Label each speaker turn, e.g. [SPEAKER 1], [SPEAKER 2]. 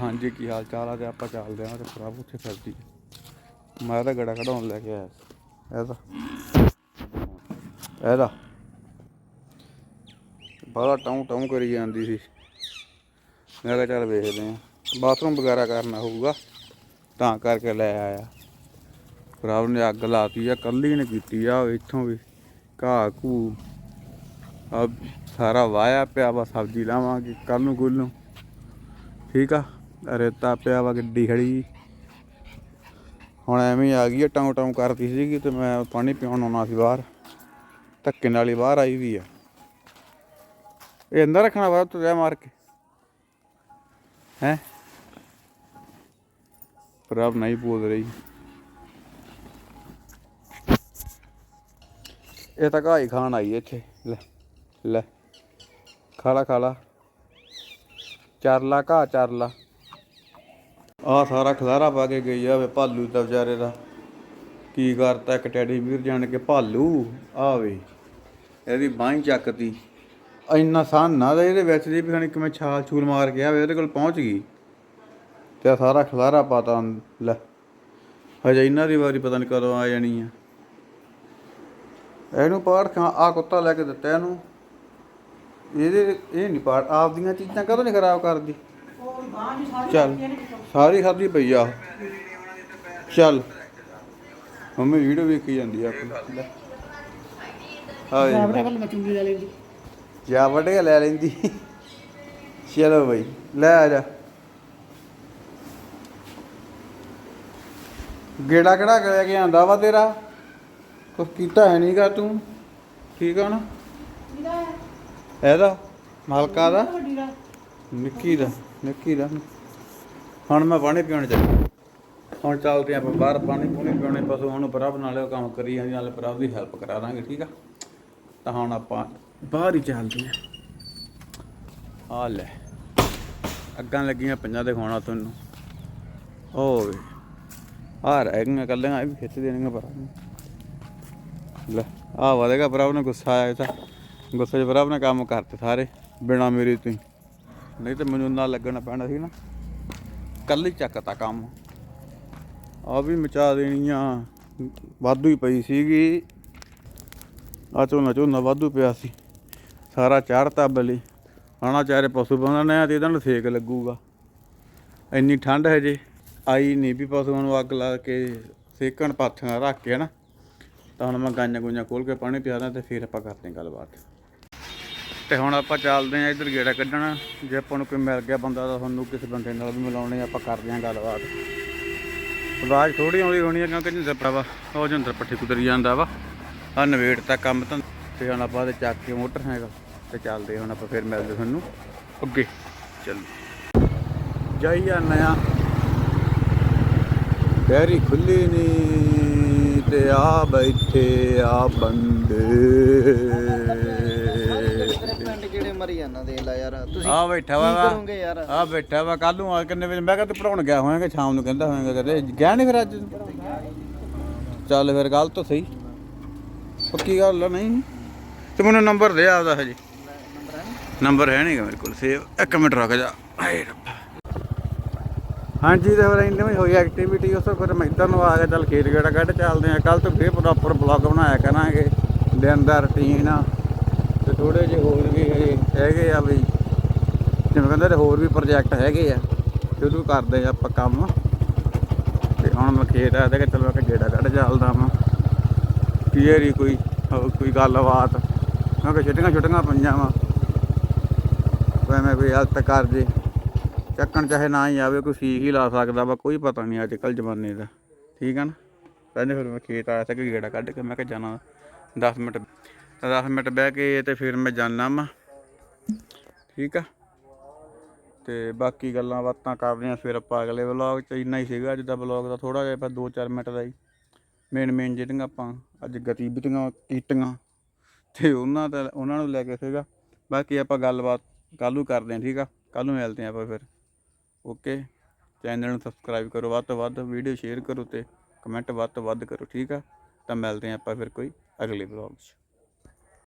[SPEAKER 1] ਹਾਂਜੀ, ਕੀ ਹਾਲ ਚਾਲ ਆ? ਤੇ ਆਪਾਂ ਚੱਲਦੇ ਆਂ ਤੇ ਪ੍ਰਭ ਉੱਥੇ ਫਿਰਦੀ ਮੈਂ ਤਾਂ ਗੜਾ ਕਢਾਉਣ ਲੈ ਕੇ ਆਇਆ ਸੀ। ਇਹਦਾ ਇਹਦਾ ਬੜਾ ਟਾਉਂ ਟਾਉਂ ਕਰੀ ਜਾਂਦੀ ਸੀ। ਮੈਂ ਕਿਹਾ ਚੱਲ ਵੇਖਦੇ ਆਂ ਬਾਥਰੂਮ ਵਗੈਰਾ ਕਰਨਾ ਹੋਊਗਾ, ਤਾਂ ਕਰਕੇ ਲੈ ਆਇਆ। ਪ੍ਰਭ ਨੇ ਅੱਗ ਲਾਤੀ ਆ, ਕੱਲੀ ਨੇ ਕੀਤੀ ਆ ਇੱਥੋਂ ਵੀ ਘਾਹ ਘੂ ਆ ਸਾਰਾ ਵਾਇਆ ਪਿਆ ਵਾ ਸਬਜ਼ੀ ਲਾਵਾਂਗੇ ਕੱਲ ਨੂੰ ਗੁੱਲ ਨੂੰ। ਠੀਕ ਆ? ਰੇਤਾ ਪਿਆ ਵਾ ਗੱਡੀ ਖੜੀ। ਹੁਣ ਐਵੇਂ ਹੀ ਆ ਗਈ ਆ ਟਾਉਂ ਟਾਉਂ ਕਰਦੀ ਸੀਗੀ ਤੇ ਮੈਂ ਪਾਣੀ ਪਿਉਣ ਆਉਣਾ ਸੀ ਬਾਹਰ। ਧੱਕੇ ਨਾਲ ਹੀ ਬਾਹਰ ਆਈ ਵੀ ਆ। ਇਹ ਅੰਦਰ ਰੱਖਣਾ ਵਾ ਤੂੰ ਰਹਿ ਮਾਰ ਕੇ। ਹੈ? ਪ੍ਰਭ ਨਹੀਂ ਬੋਲ ਰਹੀ। ਇਹ ਤਾਂ ਘਾਈ ਖਾਣ ਆਈ ਇੱਥੇ। ਲੈ ਲੈ। ਖਾਲਾ ਖਾਲਾ ਚਰਲਾ ਘਾ ਚਰਲਾ। ਆ ਸਾਰਾ ਖਲਾਰਾ ਪਾ ਕੇ ਗਈ ਆ ਵੇ ਭਾਲੂ ਦਾ ਵਿਚਾਰੇ ਦਾ। ਕੀ ਕਰਤਾ ਇੱਕ ਟੈਡੀ ਵੀਰ ਜਾਣ ਕੇ, ਭਾਲੂ, ਆ ਇਹਦੀ ਬਾਂਹ ਚੱਕਤੀ। ਇੰਨਾ ਸਾਨ ਨਾ ਦਾ, ਇਹਦੇ ਵਿੱਚ ਦੀ ਵੀ ਕਿਵੇਂ ਛਾਲ ਛੂਲ ਮਾਰ ਕੇ ਆਵੇ ਇਹਦੇ ਕੋਲ ਪਹੁੰਚ ਗਈ। ਤੇ ਸਾਰਾ ਖਲਾਰਾ ਪਾਤਾ, ਲੈ। ਹਜੇ ਇਹਨਾਂ ਦੀ ਵਾਰੀ ਪਤਾ ਨਹੀਂ ਕਦੋਂ ਆ ਜਾਣੀ ਆ। ਇਹਨੂੰ ਪਾੜ ਖਾ ਆ ਕੁੱਤਾ ਲੈ ਕੇ ਦਿੱਤਾ ਇਹਨੂੰ। ਇਹਦੇ ਇਹ ਨਹੀਂ ਪਾੜ ਆਪਦੀਆਂ ਚੀਜ਼ਾਂ ਕਦੋਂ ਨਹੀਂ ਖਰਾਬ ਕਰਦੀ? ਚੱਲ ਸਾਰੀ ਖਾਦੀ ਪਈ ਆ। ਚੱਲ ਮੰਮੀ ਵੀਡੀਓ ਵੇਖੀ ਜਾਂਦੀ ਆ ਆਪਣੀ। ਲੈ। ਹਾਂ
[SPEAKER 2] ਆਪਣਾ ਕੱਲ ਮੈਂ ਚੁੰਗੀ ਲੈ ਲੈਂਦੀ।
[SPEAKER 1] ਜਾ ਕੇ ਲੈ ਲੈਂਦੀ। ਚਲੋ ਬਈ ਲੈ ਆ ਜਾ। ਗੇੜਾ ਕਿਹੜਾ ਕਰਿਆ ਕੇ ਆਂਦਾ ਵਾ ਤੇਰਾ? ਕੁਛ ਕੀਤਾ ਹੈ ਨਹੀਂਗਾ ਤੂੰ? ਠੀਕ ਆ ਨਾ? ਇਹਦਾ, ਮਾਲਕਾ ਦਾ?
[SPEAKER 2] ਵੱਡੀ ਦਾ
[SPEAKER 1] ਨਿੱਕੀ ਦਾ। ਨਿੱਕੀ ਦਾ ਹੁਣ ਮੈਂ ਪਾਣੀ ਪੀਣ ਚੱਲਿਆ। ਹੁਣ ਚੱਲਦੇ ਆਪਾਂ ਬਾਹਰ ਪਾਣੀ ਪੂਣੀ ਪੀਉਣੇ ਪਸ਼ੂ ਹੁਣ ਪ੍ਰਭ ਨਾਲੇ ਕੰਮ ਕਰੀ ਜਾਂਦੀ, ਨਾਲੇ ਪ੍ਰਭ ਦੀ ਹੈਲਪ ਕਰਾ ਦਾਂਗੇ, ਠੀਕ ਆ? ਤਾਂ ਹੁਣ ਆਪਾਂ ਬਾਹਰ ਹੀ ਚੱਲਦੇ ਆ। ਆ ਲੈ, ਅੱਗਾਂ ਲੱਗੀਆਂ ਪੰਜਾਂ ਦਿਖਾਉਣਾ ਤੁਹਾਨੂੰ ਓਏ ਆ ਰਹਿ ਗਈਆਂ ਕੱਲੀਆਂ ਇਹ ਵੀ ਖਿੱਚ ਦੇਣੀਆਂ ਪਰ ਲੈ, ਆ ਵਧੇਗਾ, ਪ੍ਰਭ ਨੇ ਗੁੱਸਾ ਆਇਆ ਤਾਂ। ਗੁੱਸੇ 'ਚ ਪ੍ਰਭ ਨੇ ਕੰਮ ਕਰਤੇ ਸਾਰੇ, ਬਿਨਾ ਮੇਰੇ ਤੋਂ ਹੀ। ਨਹੀਂ ਤੇ ਮੈਨੂੰ ਨਾਲ ਲੱਗਣਾ ਪੈਣਾ ਸੀ ਨਾ, ਕੱਲੀ ਚੱਕਤਾ ਕੰਮ। ਆ ਵੀ ਮਚਾ ਦੇਣੀ ਆ ਵਾਧੂ ਹੀ ਪਈ ਸੀਗੀ। ਆ ਝੋਨਾ ਝੋਨਾ ਵਾਧੂ ਪਿਆ ਸੀ। ਸਾਰਾ ਚਾੜਤਾ ਬਲੀ। ਆਣਾ ਚਾਰੇ ਪਸ਼ੂ ਬੰਨਣੇ ਆ ਤੇ ਇਹਨਾਂ ਨੂੰ ਸੇਕ ਲੱਗੂਗਾ। ਇੰਨੀ ਠੰਡ ਹੈ ਜੇ ਆਈ ਨਹੀਂ ਵੀ ਪਸ਼ੂਆਂ ਨੂੰ ਅੱਗ ਲਾ ਕੇ ਸੇਕਣ ਪਾਥੀਆਂ ਰੱਖ ਕੇ ਨਾ ਤਾਂ ਹੁਣ ਮੈਂ ਗਾਈਆਂ ਗੁਈਆਂ ਖੋਲ ਕੇ ਪਾਣੀ ਪਿਆਦਾ ਤੇ ਫਿਰ ਆਪਾਂ ਕਰਦੇ ਹਾਂ ਗੱਲਬਾਤ। ਤੇ ਹੁਣ ਆਪਾਂ ਚੱਲਦੇ ਆਂ ਇੱਧਰ ਗੇੜਾ ਕੱਢਣ। ਜੇ ਆਪਾਂ ਨੂੰ ਕੋਈ ਮਿਲ ਗਿਆ ਬੰਦਾ ਤਾਂ ਤੁਹਾਨੂੰ ਕਿਸੇ ਬੰਦੇ ਨਾਲ ਵੀ ਮਿਲਾਉਣੇ ਆਪਾਂ ਕਰਦੇ ਆਂ ਗੱਲਬਾਤ। ਆਵਾਜ਼ ਥੋੜੀ ਆਉਂਦੀ ਹੋਣੀ ਹੈ ਕਿਉਂਕਿ ਜਿੰਦਰ ਭਰਾਵਾ ਉਹ ਜਿੰਦਰ ਪੱਠੇ ਕੁਤਰੀ ਜਾਂਦਾ ਵਾ। ਆ ਨਵੇੜ ਤਾਂ ਕੰਮ ਤਾਂ। ਤੇ ਹੁਣ ਆਪਾਂ ਤੇ ਚੱਕ ਕੇ ਮੋਟਰਸਾਈਕਲ ਤੇ ਚੱਲਦੇ ਹੁਣ ਆਪਾਂ ਫਿਰ ਮਿਲਦੇ ਤੁਹਾਨੂੰ। ਅੱਗੇ ਚੱਲ ਜਾਈ ਜਾਂਦੇ ਆ ਡੈਰੀ ਖੁੱਲੀ ਨਹੀਂ ਤੇ ਆ ਬੈਠੇ ਆ ਬੰਦੇ।
[SPEAKER 3] ਪਿੰਡ ਜਿਹੜੇ ਮਰੀ ਜਾਂਦਾ ਦੇਖ ਲੈ ਯਾਰ ਤੁਸੀਂ
[SPEAKER 1] ਆ ਬੈਠਾ
[SPEAKER 3] ਕੀ ਕਰੋਗੇ ਯਾਰ
[SPEAKER 1] ਆ ਬੈਠਾ ਵਾ ਕੱਲ ਨੂੰ ਆ ਕਿੰਨੇ ਵਜੇ? ਮੈਂ ਕਿਹਾ ਤੂੰ ਪੜਾਉਣ ਗਿਆ ਹੋਵੇਂਗਾ ਸ਼ਾਮ ਨੂੰ ਕਹਿੰਦਾ ਹੋਵੇਂਗਾ ਕਦੇ। ਗਿਆ ਨਹੀਂ ਫਿਰ ਅੱਜ? ਚੱਲ ਫਿਰ ਗੱਲ ਤਾਂ ਸਹੀ। ਪੱਕੀ ਗੱਲ ਆ, ਨਹੀਂ? ਤੇ ਮੈਨੂੰ ਨੰਬਰ ਦੇ ਆਪਦਾ ਹਜੇ। ਨੰਬਰ ਹੈ ਨਹੀਂਗਾ ਮੇਰੇ ਕੋਲ। ਸੇਵ ਇੱਕ ਮਿੰਟ ਰੁਕ ਜਾ। ਹਾਏ ਰੱਬਾ। ਹਾਂਜੀ, ਤੇ ਫਿਰ ਇੰਨੇ ਵੀ ਹੋਈ ਐਕਟੀਵਿਟੀ ਉਸ ਤੋਂ ਫਿਰ ਮੈਂ ਇੱਧਰ ਨੂੰ ਆ ਕੇ ਚੱਲ ਖੇਤ ਗੇੜਾ ਕੱਢ ਚੱਲਦੇ ਆ ਕੱਲ ਤੋਂ ਫਿਰ ਪ੍ਰੋਪਰ ਬਲੌਗ ਬਣਾਇਆ ਕਰਾਂਗੇ, ਦਿਨ ਦਾ ਰੁਟੀਨ ਆ। ਤੇ ਥੋੜੇ ਜਿਹੇ ਹੋਰ ਵੀ ਹੈਗੇ ਆ ਵੀ, ਜਿਵੇਂ ਕਹਿੰਦੇ ਨੇ ਹੋਰ ਵੀ ਪ੍ਰੋਜੈਕਟ ਹੈਗੇ ਆ ਸ਼ੁਰੂ ਕਰਦੇ ਆ ਆਪਾਂ ਕੰਮ। ਤੇ ਹੁਣ ਮੈਂ ਖੇਤ ਆ, ਤੇ ਚਲੋ ਕਿ ਗੇੜਾ ਕੱਢ ਚੱਲਦਾ ਮੈਂ ਕਲੀਅਰ ਹੀ ਕੋਈ ਕੋਈ ਗੱਲਬਾਤ। ਕਿਉਂਕਿ ਛੁੱਟੀਆਂ ਛੁੱਟੀਆਂ ਪਈਆਂ ਵਾ। ਕੋਈ ਮੈਂ ਕੋਈ ਹਲਤ ਕਰ ਜੇ। ਚੱਕਣ ਚਾਹੇ ਨਾ ਹੀ ਆਵੇ, ਕੋਈ ਸੀਖ ਹੀ ਲਾ ਸਕਦਾ ਵਾ, ਕੋਈ ਪਤਾ ਨਹੀਂ ਅੱਜ ਕੱਲ ਜ਼ਮਾਨੇ ਦਾ। ਠੀਕ ਆ ਨਾ? ਕਹਿੰਦੇ ਫਿਰ ਮੈਂ ਖੇਤ ਆਇਆ ਸੀ ਕਿ ਗੇੜਾ ਕੱਢ ਕੇ, ਮੈਂ ਕਿਹਾ ਜਾਣਾ 10 ਮਿੰਟ 10 ਮਿੰਟ ਬਹਿ ਕੇ ਤੇ ਫਿਰ ਮੈਂ ਜਾਣਾ ਵਾ। ਠੀਕ ਆ? ਤੇ ਬਾਕੀ ਗੱਲਾਂ ਬਾਤਾਂ ਕਰਦੇ ਆ, ਫਿਰ ਆਪਾਂ ਅਗਲੇ ਵਲੌਗ ਚ ਇੰਨਾ ਹੀ ਸੀਗਾ, ਅੱਜ ਦਾ ਵਲੌਗ ਦਾ ਥੋੜਾ ਜਿਹਾ ਆਪਾਂ 2-4 ਮਿੰਟ ਦਾ ਹੀ। ਮੇਨ ਮੇਨ ਜਿਹੜੀਆਂ ਆਪਾਂ ਅੱਜ ਗਤੀਵਿਧੀਆਂ ਕੀਟੀਆਂ ਤੇ ਉਹਨਾਂ ਦਾ, ਉਹਨਾਂ ਨੂੰ ਲੈ ਕੇ ਸੀਗਾ। ਬਾਕੀ ਆਪਾਂ ਗੱਲਬਾਤ ਕੱਲ੍ਹ ਨੂੰ ਕਰਦੇ ਆ, ਠੀਕ ਆ? ਕੱਲ੍ਹ ਨੂੰ ਮਿਲਦੇ ਆ ਆਪਾਂ ਫਿਰ। ਓਕੇ। ਚੈਨਲ ਨੂੰ ਸਬਸਕ੍ਰਾਈਬ ਕਰੋ, ਵੱਧ ਤੋਂ ਵੱਧ ਵੀਡੀਓ ਸ਼ੇਅਰ ਕਰੋ ਤੇ ਕਮੈਂਟ ਵੱਧ ਤੋਂ ਵੱਧ ਕਰੋ, ਠੀਕ ਆ? ਤਾਂ ਮਿਲਦੇ ਆ ਆਪਾਂ ਫਿਰ ਕੋਈ ਅਗਲੇ ਵਲੌਗ 'ਚ।